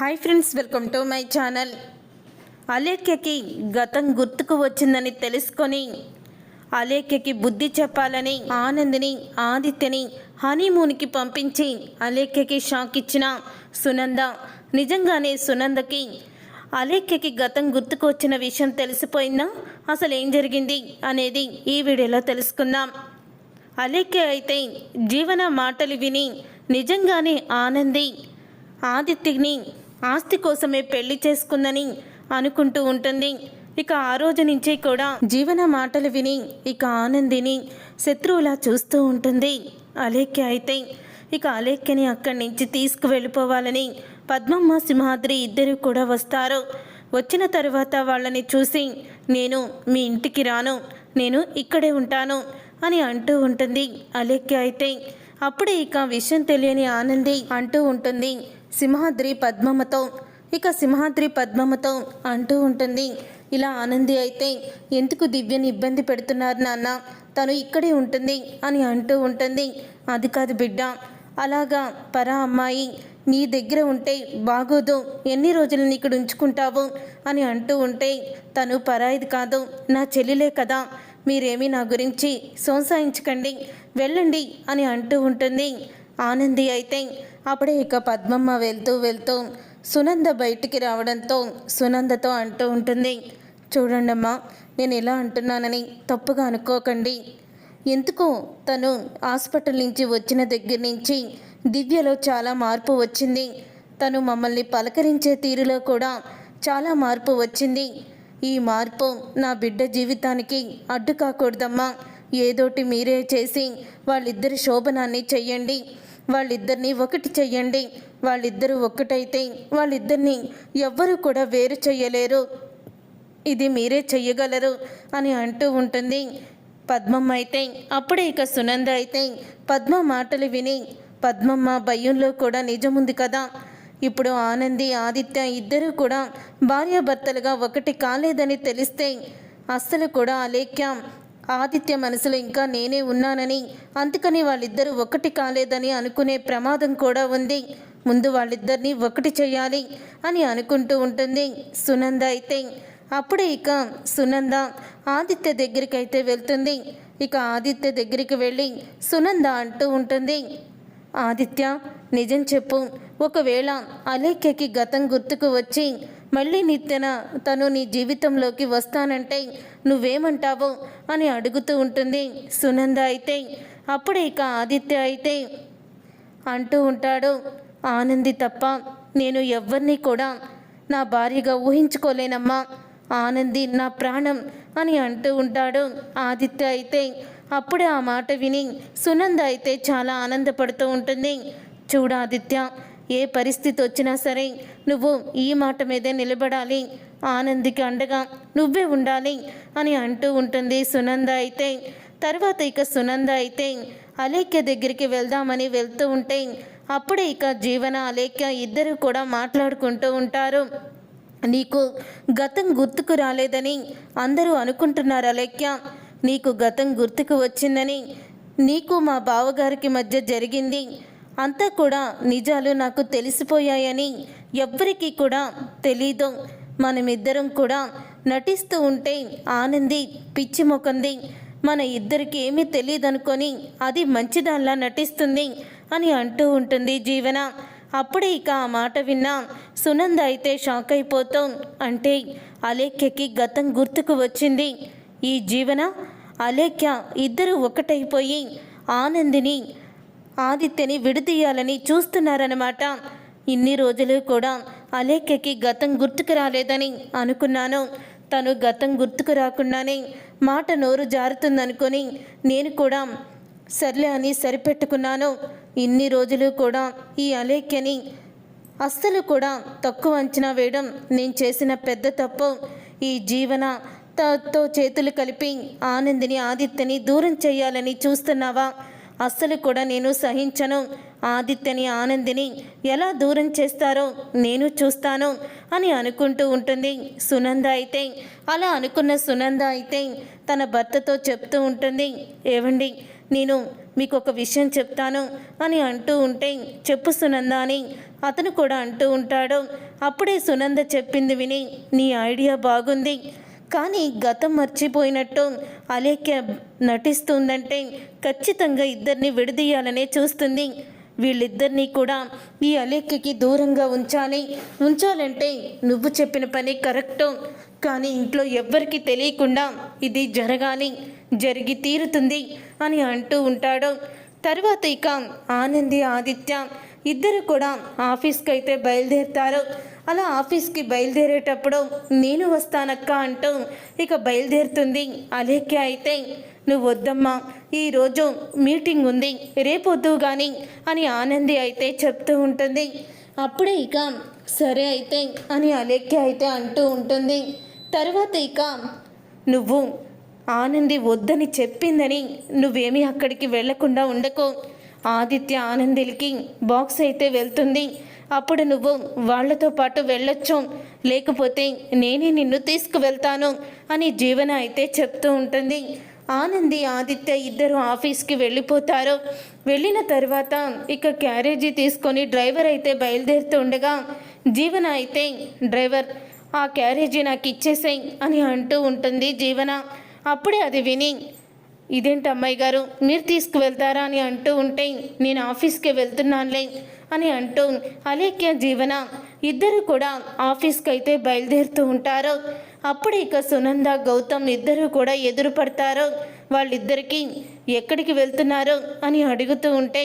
Hi friends welcome to my channel అలేఖ్యకి గతం గుర్తుకు వచ్చిందని తెలుసుకొని అలేఖ్యకి బుద్ధి చెప్పాలని ఆనందిని ఆదిత్యని హనీమూన్కి పంపించి అలేఖ్యకి షాక్ ఇచ్చిన సునంద. నిజంగానే సునందకి అలేఖ్యకి గతం గుర్తుకు వచ్చిన విషయం తెలిసిపోయిందా? అసలు ఏం జరిగింది అనేది ఈ వీడియోలో తెలుసుకుందాం. అలేఖ్య అయితే జీవన మాటలు విని నిజంగానే ఆనంది ఆదిత్యని ఆస్తి కోసమే పెళ్ళి చేసుకుందని అనుకుంటూ ఉంటుంది. ఇక ఆ రోజు నుంచి కూడా జీవన మాటలు విని ఇక ఆనందిని శత్రువులా చూస్తూ ఉంటుంది. అలేఖ్య అయితే ఇక అలేఖ్యని అక్కడి నుంచి తీసుకువెళ్ళిపోవాలని పద్మమ్మ సింహాద్రి ఇద్దరు కూడా వస్తారు. వచ్చిన తర్వాత వాళ్ళని చూసి నేను మీ ఇంటికి రాను నేను ఇక్కడే ఉంటాను అని అంటూ ఉంటుంది అలేఖ్య అయితే. అప్పుడే ఇక విషయం తెలియని ఆనంది అంటూ ఉంటుంది. సింహాద్రి పద్మమ్మతో ఇక సింహాద్రి పద్మమ్మతో అంటూ ఉంటుంది ఇలా ఆనంది అయితే ఎందుకు దివ్యని ఇబ్బంది పెడుతున్నారు నాన్న? తను ఇక్కడే ఉంటుంది అని అంటూ ఉంటుంది. అది కాదు బిడ్డ అలాగా పరా అమ్మాయి నీ దగ్గర ఉంటే బాగోదు ఎన్ని రోజులు ఇక్కడ ఉంచుకుంటావు అని అంటూ ఉంటే తను పరాయిది కాదు నా చెల్లిలే కదా మీరేమీ నా గురించి సోంసాయించకండి వెళ్ళండి అని అంటూ ఉంటుంది. ఆనంది అయితే అప్పుడే ఇక పద్మమ్మ వెళ్తూ వెళ్తూ సునంద బయటికి రావడంతో సునందతో అంటూ ఉంటుంది చూడండమ్మా నేను ఎలా అంటున్నానని తప్పుగా అనుకోకండి. ఎందుకు? తను హాస్పిటల్ నుంచి వచ్చిన దగ్గర నుంచి దివ్యలో చాలా మార్పు వచ్చింది. తను మమ్మల్ని పలకరించే తీరులో కూడా చాలా మార్పు వచ్చింది. ఈ మార్పు నా బిడ్డ జీవితానికి అడ్డు కాకూడదమ్మా ఏదోటి మీరే చేసి వాళ్ళిద్దరి శోభనాన్ని చెయ్యండి. వాళ్ళిద్దరిని ఒకటి చెయ్యండి. వాళ్ళిద్దరూ ఒక్కటైతే వాళ్ళిద్దరిని ఎవ్వరూ కూడా వేరు చెయ్యలేరు. ఇది మీరే చెయ్యగలరు అని అంటూ ఉంటుంది. పద్మమ్మ అయితే అప్పుడే ఇక సునంద అయితే పద్మ మాటలు విని పద్మమ్మ భయంలో కూడా నిజముంది కదా. ఇప్పుడు ఆనంది ఆదిత్య ఇద్దరూ కూడా భార్యాభర్తలుగా ఒకటి కాలేదని తెలిస్తే అస్సలు కూడా అలేఖ్యం. ఆదిత్య మనసులో ఇంకా నేనే ఉన్నానని అందుకని వాళ్ళిద్దరూ ఒకటి కాలేదని అనుకునే ప్రమాదం కూడా ఉంది. ముందు వాళ్ళిద్దరినీ ఒకటి చేయాలి అని అనుకుంటూ ఉంటుంది సునంద అయితే. అప్పుడే ఇక సునంద ఆదిత్య దగ్గరికి అయితే వెళ్తుంది. ఇక ఆదిత్య దగ్గరికి వెళ్ళి సునంద అంటూ ఉంటుంది ఆదిత్య నిజం చెప్పు. ఒకవేళ అలేఖ్యకి గతం గుర్తుకు వచ్చి మళ్ళీ నిత్యన తను నీ జీవితంలోకి వస్తానంటే నువ్వేమంటావు అని అడుగుతూ ఉంటుంది. సునంద అయితే అప్పుడే ఇక ఆదిత్య అయితే అంటూ ఉంటాడు. ఆనంది తప్ప నేను ఎవ్వరిని కూడా నా భార్యగా ఊహించుకోలేనమ్మా. ఆనంది నా ప్రాణం అని అంటూ ఉంటాడు. ఆదిత్య అయితే అప్పుడే ఆ మాట విని సునంద అయితే చాలా ఆనందపడుతూ ఉంటుంది. చూడాదిత్య ఏ పరిస్థితి వచ్చినా సరే నువ్వు ఈ మాట మీదే నిలబడాలి. ఆనందికి అండగా నువ్వే ఉండాలి అని అంటూ ఉంటుంది సునంద అయితే. తర్వాత ఇక సునంద అయితే అలేఖ్య దగ్గరికి వెళ్దామని వెళ్తూ ఉంటే అప్పుడే ఇక జీవన అలేఖ్య ఇద్దరు కూడా మాట్లాడుకుంటూ ఉంటారు. నీకు గతం గుర్తుకు రాలేదని అందరూ అనుకుంటున్నారు అలేఖ్య. నీకు గతం గుర్తుకు వచ్చిందని నీకు మా బావగారికి మధ్య జరిగింది. అంతా కూడా నిజాలు నాకు తెలిసిపోయాయని ఎవ్వరికీ కూడా తెలీదు. మనమిద్దరం కూడా నటిస్తూ ఉంటే ఆనంది పిచ్చి మొకంది మన ఇద్దరికి ఏమీ తెలియదనుకొని అది మంచిదానిలా నటిస్తుంది అని అంటూ ఉంటుంది జీవన. అప్పుడే ఇక ఆ మాట విన్నా సునంద అయితే షాక్ అయిపోతాం. అంటే అలేఖ్యకి గతం గుర్తుకు వచ్చింది. ఈ జీవన అలేఖ్య ఇద్దరు ఒకటైపోయి ఆనందిని ఆదిత్యని విడదీయాలని చూస్తున్నారన్నమాట. ఇన్ని రోజులు కూడా అలేఖ్యకి గతం గుర్తుకు రాలేదని అనుకున్నాను. తను గతం గుర్తుకు రాకుండానే మాట నోరు జారుతుందనుకొని నేను కూడా సర్లే అని సరిపెట్టుకున్నాను. ఇన్ని రోజులు కూడా ఈ అలేఖ్యని అస్సలు కూడా తక్కువ అంచనా వేయడం నేను చేసిన పెద్ద తప్పు. ఈ జీవన తో చేతులు కలిపి ఆనందిని ఆదిత్యని దూరం చేయాలని చూస్తున్నావా? అస్సలు కూడా నేను సహించను. ఆదిత్యని ఆనందిని ఎలా దూరం చేస్తారో నేను చూస్తాను అని అనుకుంటూ ఉంటుంది. సునంద అయితే అలా అనుకున్న సునంద అయితే తన భర్తతో చెప్తూ ఉంటుంది. ఏవండి నేను మీకు ఒక విషయం చెప్తాను అని అంటూ ఉంటే చెప్పు సునంద అని అతను కూడా అంటూ ఉంటాడు. అప్పుడే సునంద చెప్పింది విని నీ ఐడియా బాగుంది. కానీ గతం మర్చిపోయినట్టు అలేఖ్య నటిస్తుందంటే ఖచ్చితంగా ఇద్దరిని విడదీయాలనే చూస్తుంది. వీళ్ళిద్దరినీ కూడా ఈ అలేఖ్యకి దూరంగా ఉంచాలి. ఉంచాలంటే నువ్వు చెప్పిన పని కరెక్టు. కానీ ఇంట్లో ఎవ్వరికి తెలియకుండా ఇది జరగాలి జరిగి తీరుతుంది అని అంటూ ఉంటాడు. తర్వాత ఇక ఆనంది ఆదిత్య ఇద్దరు కూడా ఆఫీస్కి అయితే బయలుదేరుతారు. అలా ఆఫీస్కి బయలుదేరేటప్పుడు నేను వస్తానక్క అంటూ ఇక బయలుదేరుతుంది. అలేఖ్య అయితే నువ్వు వద్దమ్మా ఈరోజు మీటింగ్ ఉంది రేపొద్దు కానీ అని ఆనంది అయితే చెప్తూ ఉంటుంది. అప్పుడే ఇక సరే అయితే అని అలేఖ్య అయితే అంటూ ఉంటుంది. తర్వాత ఇక నువ్వు ఆనంది వద్దని చెప్పిందని నువ్వేమీ అక్కడికి వెళ్ళకుండా ఉండకు ఆదిత్య ఆనందిల్కి బాక్స్ అయితే వెళ్తుంది. అప్పుడు నువ్వు వాళ్ళతో పాటు వెళ్ళొచ్చు. లేకపోతే నేనే నిన్ను తీసుకువెళ్తాను అని జీవన అయితే చెప్తూ ఉంటుంది. ఆనంది ఆదిత్య ఇద్దరు ఆఫీస్కి వెళ్ళిపోతారు. వెళ్ళిన తర్వాత ఇక క్యారేజీ తీసుకొని డ్రైవర్ అయితే బయలుదేరుతూ ఉండగా జీవన అయితే డ్రైవర్ ఆ క్యారేజీ నాకు ఇచ్చేసేయి అని అంటూ ఉంటుంది జీవన. అప్పుడే అది విని ఇదేంటి అమ్మాయి గారు? మీరు తీసుకువెళ్తారా అని అంటూ ఉంటే నేను ఆఫీస్కి వెళ్తున్నానులే అని అంటూ అలేఖ్య జీవన ఇద్దరు కూడా ఆఫీస్కి అయితే బయలుదేరుతూ ఉంటారు. అప్పుడు ఇక సునంద గౌతమ్ ఇద్దరు కూడా ఎదురు పడతారు వాళ్ళిద్దరికీ ఎక్కడికి వెళ్తున్నారు అని అడుగుతూ ఉంటే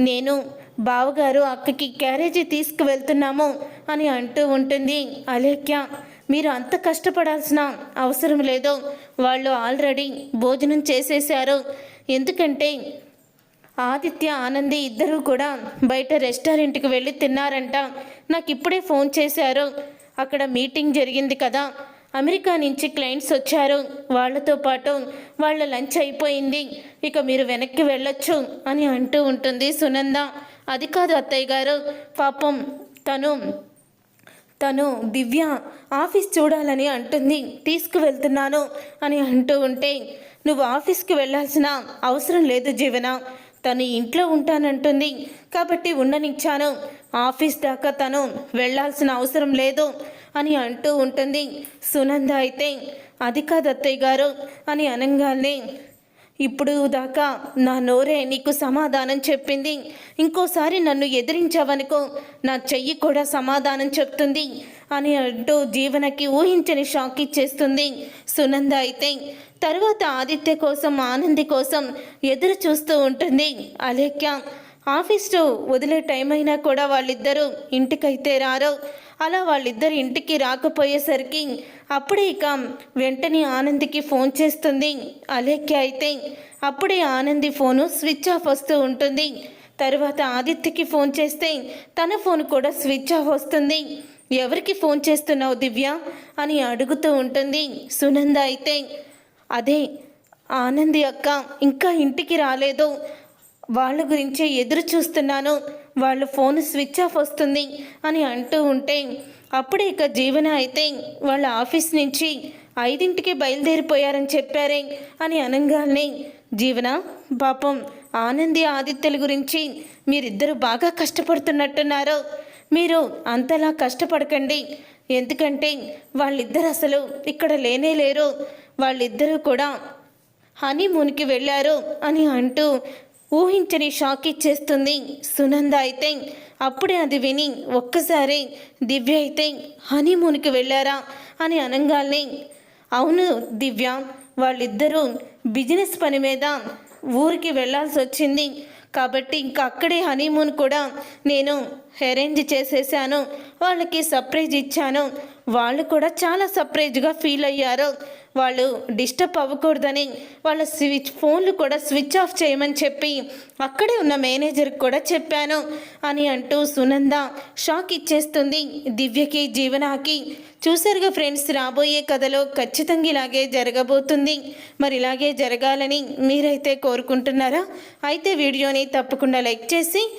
నేను బావగారు అక్కకి క్యారేజీ తీసుకువెళ్తున్నాము అని అంటూ ఉంటుంది అలేఖ్య. మీరు అంత కష్టపడాల్సిన అవసరం లేదు. వాళ్ళు ఆల్రెడీ భోజనం చేసేశారు. ఎందుకంటే ఆదిత్య ఆనంది ఇద్దరూ కూడా బయట రెస్టారెంట్కి వెళ్ళి తిన్నారంట. నాకు ఇప్పుడే ఫోన్ చేశారు. అక్కడ మీటింగ్ జరిగింది కదా. అమెరికా నుంచి క్లయింట్స్ వచ్చారు. వాళ్ళతో పాటు వాళ్ళ లంచ్ అయిపోయింది. ఇక మీరు వెనక్కి వెళ్ళొచ్చు అని అంటూ ఉంటుంది సునంద. అది కాదు అత్తయ్య గారు. పాపం తను తను దివ్య ఆఫీస్ చూడాలని అంటుంది. తీసుకువెళ్తున్నాను అని అంటూ ఉంటే నువ్వు ఆఫీస్కి వెళ్ళాల్సిన అవసరం లేదు జీవన. తను ఇంట్లో ఉంటానంటుంది. కాబట్టి ఉండనిచ్చాను. ఆఫీస్ దాకా తను వెళ్ళాల్సిన అవసరం లేదు అని అంటూ ఉంటుంది. సునంద అయితే అది దత్తయ్య గారు అని అనగానే ఇప్పుడు దాకా నా నోరే నీకు సమాధానం చెప్పింది. ఇంకోసారి నన్ను ఎదిరించావనుకో నా చెయ్యి కూడా సమాధానం చెప్తుంది అని అంటూ జీవనకి ఊహించని షాక్ ఇచ్చేస్తుంది సునంద అయితే. తర్వాత ఆదిత్య కోసం ఆనంది కోసం ఎదురు చూస్తూ ఉంటుంది అలేఖ్య. ఆఫీస్లో వదిలే టైం అయినా కూడా వాళ్ళిద్దరూ ఇంటికైతే రారో. అలా వాళ్ళిద్దరు ఇంటికి రాకపోయేసరికి అప్పుడే ఇక వెంటనే ఆనందికి ఫోన్ చేస్తుంది. అలేఖ్య అయితే అప్పుడే ఆనంది ఫోను స్విచ్ ఆఫ్ వస్తూ ఉంటుంది. తర్వాత ఆదిత్యకి ఫోన్ చేస్తే తన ఫోన్ కూడా స్విచ్ ఆఫ్ వస్తుంది. ఎవరికి ఫోన్ చేస్తున్నావు దివ్య? అని అడుగుతూ ఉంటుంది. సునంద అయితే అదే ఆనంది అక్క ఇంకా ఇంటికి రాలేదు. వాళ్ళ గురించే ఎదురు చూస్తున్నాను. వాళ్ళ ఫోన్ స్విచ్ ఆఫ్ వస్తుంది అని అంటూ ఉంటే అప్పుడే ఇక జీవన అయితే వాళ్ళ ఆఫీస్ నుంచి ఐదింటికి బయలుదేరిపోయారని చెప్పారే అని అనగానే జీవన పాపం ఆనంది ఆదిత్యుల గురించి మీరిద్దరూ బాగా కష్టపడుతున్నట్టున్నారు. మీరు అంతలా కష్టపడకండి. ఎందుకంటే వాళ్ళిద్దరు అసలు ఇక్కడ లేనే లేరు. వాళ్ళిద్దరూ కూడా హనీమూన్కి వెళ్ళారు అని అంటూ ఊహించని షాక్ ఇచ్చేస్తుంది సునంద అయితే. అప్పుడే అది విని ఒక్కసారి దివ్య అయితే హనీమూన్కి వెళ్ళారా అని అనగానే. అవును దివ్య వాళ్ళిద్దరూ బిజినెస్ పని మీద ఊరికి వెళ్ళాల్సి వచ్చింది కాబట్టి ఇంకా అక్కడే హనీమూన్ కూడా నేను అరేంజ్ చేసేసాను వాళ్ళకి సర్ప్రైజ్ ఇచ్చాను. వాళ్ళు కూడా చాలా సర్ప్రైజ్గా ఫీల్ అయ్యారు. వాళ్ళు డిస్టర్బ్ అవ్వకూడదని వాళ్ళ స్విచ్ ఫోన్లు కూడా స్విచ్ ఆఫ్ చేయమని చెప్పి అక్కడే ఉన్న మేనేజర్కి కూడా చెప్పాను. అని అంటూ సునంద షాక్ ఇచ్చేస్తుంది దివ్యకి జీవనాకి. చూసారుగా ఫ్రెండ్స్ రాబోయే కథలో ఖచ్చితంగా ఇలాగే జరగబోతుంది. మరి ఇలాగే జరగాలని మీరైతే కోరుకుంటున్నారా? అయితే వీడియోని తప్పకుండా లైక్ చేసి